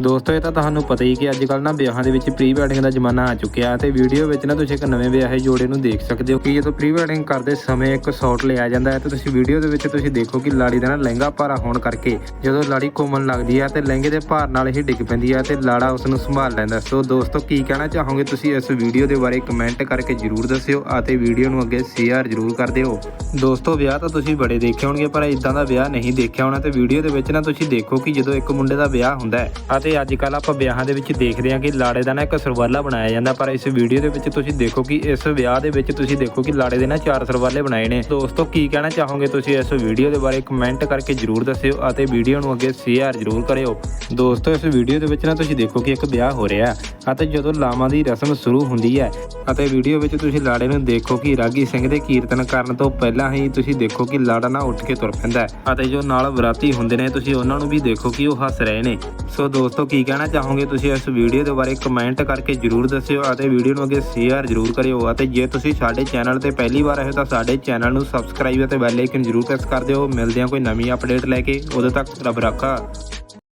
ਦੋਸਤੋ, ਇਹ ਤਾਂ ਤੁਹਾਨੂੰ ਪਤਾ ਹੀ ਕਿ ਅੱਜ ਕੱਲ ਨਾ ਵਿਆਹਾਂ ਦੇ ਵਿੱਚ ਪ੍ਰੀ ਵੈਡਿੰਗ ਦਾ ਜ਼ਮਾਨਾ ਆ ਚੁੱਕਿਆ ਤੇ ਵੀਡੀਓ ਵਿੱਚ ਨਾ ਤੁਸੀਂ ਇੱਕ ਨਵੇਂ ਵਿਆਹੇ ਜੋੜੇ ਨੂੰ ਦੇਖ ਸਕਦੇ ਹੋ ਕਿ ਜਦੋਂ ਪ੍ਰੀ ਵੈਡਿੰਗ ਕਰਦੇ ਸਮੇਂ ਇੱਕ ਸ਼ਾਟ ਲਿਆ ਜਾਂਦਾ ਹੈ ਤੇ ਤੁਸੀਂ ਵੀਡੀਓ ਦੇ ਵਿੱਚ ਤੁਸੀਂ ਦੇਖੋ ਕਿ ਲਾੜੀ ਦਾ ਨਾ ਲਹਿੰਗਾ ਭਾਰਾ ਹੋਣ ਕਰਕੇ ਜਦੋਂ ਲਾੜੀ ਘੁੰਮਣ ਲੱਗਦੀ ਹੈ ਤੇ ਲਹਿੰਗੇ ਦੇ ਭਾਰ ਨਾਲ ਹੀ ਡਿੱਗ ਪੈਂਦੀ ਹੈ ਤੇ ਲਾੜਾ ਉਸ ਨੂੰ ਸੰਭਾਲ ਲੈਂਦਾ। ਸੋ ਦੋਸਤੋ, ਕੀ ਕਹਿਣਾ ਚਾਹੋਗੇ ਤੁਸੀਂ ਇਸ ਵੀਡੀਓ ਦੇ ਬਾਰੇ ਕਮੈਂਟ ਕਰਕੇ ਜਰੂਰ ਦੱਸਿਓ ਅਤੇ ਵੀਡੀਓ ਨੂੰ ਅੱਗੇ ਸ਼ੇਅਰ ਜਰੂਰ ਕਰ ਦਿਓ। ਦੋਸਤੋ, ਵਿਆਹ ਤਾਂ ਤੁਸੀਂ ਬੜੇ ਦੇਖੇ ਹੋਣਗੇ, ਪਰ ਇਦਾਂ ਦਾ ਵਿਆਹ ਨਹੀਂ ਦੇਖਿਆ ਹੋਣਾ ਤੇ ਵੀਡੀਓ ਦੇ ਵਿੱਚ ਨਾ ਤੁਸੀਂ ਦੇਖੋ ਕਿ ਜਦੋਂ ਇੱਕ ਮੁੰਡੇ ਦਾ ਵਿਆਹ ਹੁੰਦਾ ਹੈ ਅਤੇ ਅੱਜ ਕੱਲ ਆਪਾਂ ਵਿਆਹਾਂ ਦੇ ਵਿੱਚ ਦੇਖਦੇ ਹਾਂ ਕਿ ਲਾੜੇ ਦਾ ਨਾ ਇੱਕ ਸਰਵਾਲਾ ਬਣਾਇਆ ਜਾਂਦਾ, ਪਰ ਇਸ ਵੀਡੀਓ ਦੇ ਵਿੱਚ ਤੁਸੀਂ ਦੇਖੋ ਕਿ ਇਸ ਵਿਆਹ ਦੇ ਵਿੱਚ ਤੁਸੀਂ ਦੇਖੋ ਕਿ ਲਾੜੇ ਦੇ ਨਾ ਚਾਰ ਸਰਵਾਲੇ ਬਣਾਏ ਨੇ। ਦੋਸਤੋ, ਕੀ ਕਹਿਣਾ ਚਾਹੋਗੇ ਤੁਸੀਂ ਇਸ ਵੀਡੀਓ ਦੇ ਬਾਰੇ? ਕਮੈਂਟ ਕਰਕੇ ਜਰੂਰ ਦੱਸਿਓ ਅਤੇ ਵੀਡੀਓ ਨੂੰ ਅੱਗੇ ਸ਼ੇਅਰ ਜਰੂਰ ਕਰਿਓ। ਦੋਸਤੋ, ਇਸ ਵੀਡੀਓ ਦੇ ਵਿੱਚ ਨਾ ਤੁਸੀਂ ਦੇਖੋ ਕਿ ਇੱਕ ਵਿਆਹ ਹੋ ਰਿਹਾ ਅਤੇ ਜਦੋਂ ਲਾਵਾਂ ਦੀ ਰਸਮ ਸ਼ੁਰੂ ਹੁੰਦੀ ਹੈ ਅਤੇ ਵੀਡੀਓ ਵਿੱਚ ਤੁਸੀਂ ਲਾੜੇ ਨੂੰ ਦੇਖੋ ਕਿ ਰਾਗੀ ਸਿੰਘ ਦੇ ਕੀਰਤਨ ਕਰਨ ਤੋਂ ਪਹਿਲਾਂ ਹੀ ਤੁਸੀਂ ਦੇਖੋ ਕਿ ਲਾੜਾ ਨਾ ਉੱਠ ਕੇ ਤੁਰ ਪੈਂਦਾ ਹੈ ਅਤੇ ਜੋ ਨਾਲ ਬਰਾਤੀ ਹੁੰਦੇ ਨੇ, ਤੁਸੀਂ ਉਹਨਾਂ ਨੂੰ ਵੀ ਦੇਖੋ ਕਿ ਉਹ ਹੱਸ ਰਹੇ ਨੇ। ਸੋ ਦੋਸਤੋ, ਕੀ ਕਹਿਣਾ ਚਾਹੋਗੇ? ਤੁਸੀਂ ਇਸ ਵੀਡੀਓ ਦੇ ਬਾਰੇ ਕਮੈਂਟ ਕਰਕੇ ਜਰੂਰ ਦੱਸਿਓ ਅਤੇ ਵੀਡੀਓ ਨੂੰ ਅੱਗੇ ਸ਼ੇਅਰ ਜਰੂਰ ਕਰਿਓ ਅਤੇ ਜੇ ਤੁਸੀਂ ਸਾਡੇ ਚੈਨਲ ਤੇ ਪਹਿਲੀ ਵਾਰ ਆਏ ਹੋ ਤਾਂ ਸਾਡੇ ਚੈਨਲ ਨੂੰ ਸਬਸਕ੍ਰਾਈਬ ਅਤੇ ਬੈਲ ਆਈਕਨ ਜਰੂਰ ਪ੍ਰੈਸ ਕਰ ਦਿਓ। ਮਿਲਦੇ ਹਾਂ ਕੋਈ ਨਵੀਂ ਅਪਡੇਟ ਲੈ ਕੇ। ਉਦੋਂ ਤੱਕ ਰੱਬ ਰਾਖਾ।